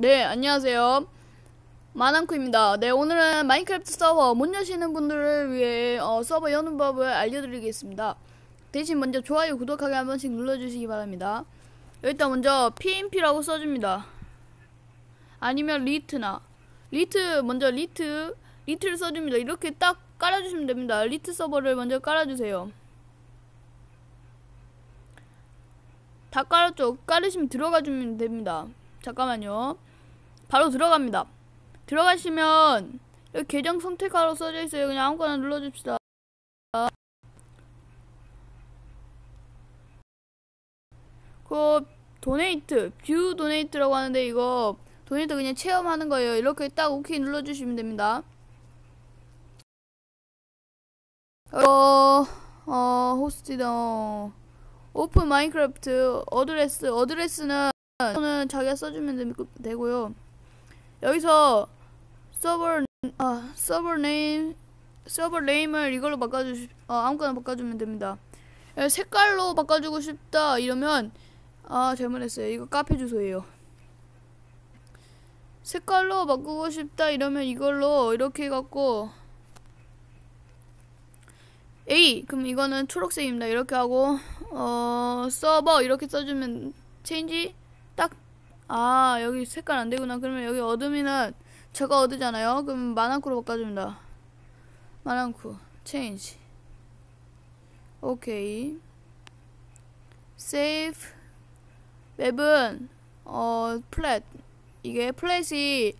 네, 안녕하세요. 마남쿠입니다. 네, 오늘은 마인크래프트 서버 못 여시는 분들을 위해 어, 서버 여는 법을 알려드리겠습니다. 대신 먼저 좋아요, 구독하기 한 번씩 눌러주시기 바랍니다. 일단 먼저 PMP라고 써줍니다. 아니면 리트나 리트 먼저 리트 리트를 써줍니다. 이렇게 딱 깔아주시면 됩니다. 리트 서버를 먼저 깔아주세요. 다 깔았죠? 깔으시면 들어가 주면 됩니다. 잠깐만요. 바로 들어갑니다. 들어가시면 여기 계정 선택하라고 써져 있어요. 그냥 아무거나 눌러줍시다. 그 도네이트, 뷰 도네이트라고 하는데 이거 도네이트 그냥 체험하는 거예요. 이렇게 딱 오케이 눌러주시면 됩니다. 어, 어, 호스티더 오픈 마인크래프트 어드레스 어드레스는 는 자기가 써주면 되, 고요 여기서 서버 아 서버 네임 서버 네임을 이걸로 바꿔주 어, 아무거나 바꿔주면 됩니다. 색깔로 바꿔주고 싶다 이러면 아 잘못했어요. 이거 카페 주소예요. 색깔로 바꾸고 싶다 이러면 이걸로 이렇게 해갖고 A 그럼 이거는 초록색입니다. 이렇게 하고 어 서버 이렇게 써주면 체인지 딱, 아, 여기 색깔 안 되구나. 그러면 여기 어둠이는 저가 어두잖아요. 그럼 마랑쿠로 바꿔줍니다. 마랑쿠, 체인지. 오케이. 세이브. 맵은, 어, 플랫. 이게 플랫이,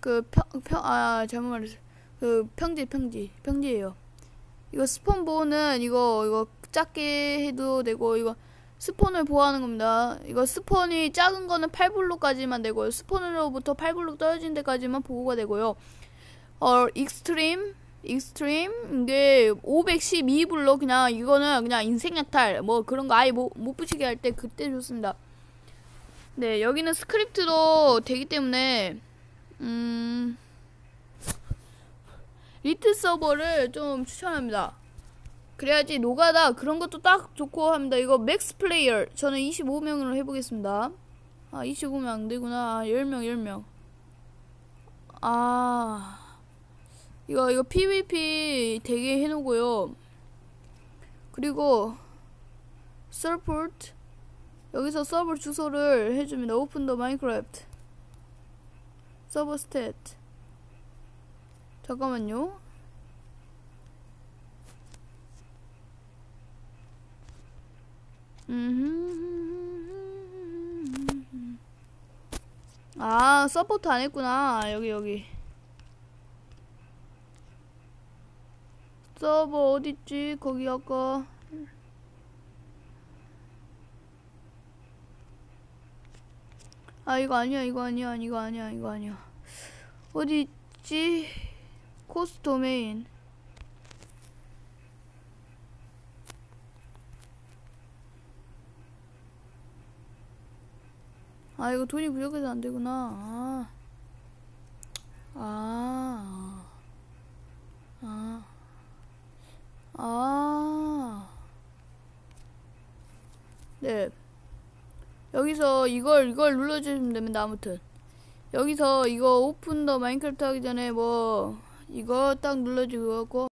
그, 평, 평, 아, 잘못 말했어. 그, 평지, 평지. 평지예요. 이거 스폰 보호는 이거, 이거 작게 해도 되고, 이거, 스폰을 보호하는 겁니다. 이거 스폰이 작은 거는 8블록까지만 되고요. 스폰으로부터 8블록 떨어진 데까지만 보호가 되고요. 어, 익스트림, 익스트림, 이게 512블록 그냥 이거는 그냥 인생 약탈 뭐 그런 거 아예 못, 못 붙이게 할 때 그때 좋습니다. 네, 여기는 스크립트도 되기 때문에 음 리트 서버를 좀 추천합니다. 그래야지 노가다 그런 것도 딱 좋고 합니다. 이거 맥스 플레이어 저는 25명으로 해보겠습니다. 아 25명 안되구나. 아, 10명 10명. 아 이거 이거 PVP 되게 해놓고요. 그리고 서포트 여기서 서버 주소를 해줍니다. 오픈 더 마인크래프트 서버 스탯 잠깐만요. 아 서포트 안 했구나. 여기 여기. 서버 어딨지? 거기 아까. 아 이거 아니야 이거 아니야 이거 아니야 이거 아니야. 어디 있지? 코스 도메인 아 이거 돈이 부족해서 안 되구나. 아. 아. 아. 아. 네. 여기서 이걸 이걸 눌러 주시면 됩니다. 아무튼 여기서 이거 오픈 더 마인크래프트 하기 전에 뭐 이거 딱 눌러 주고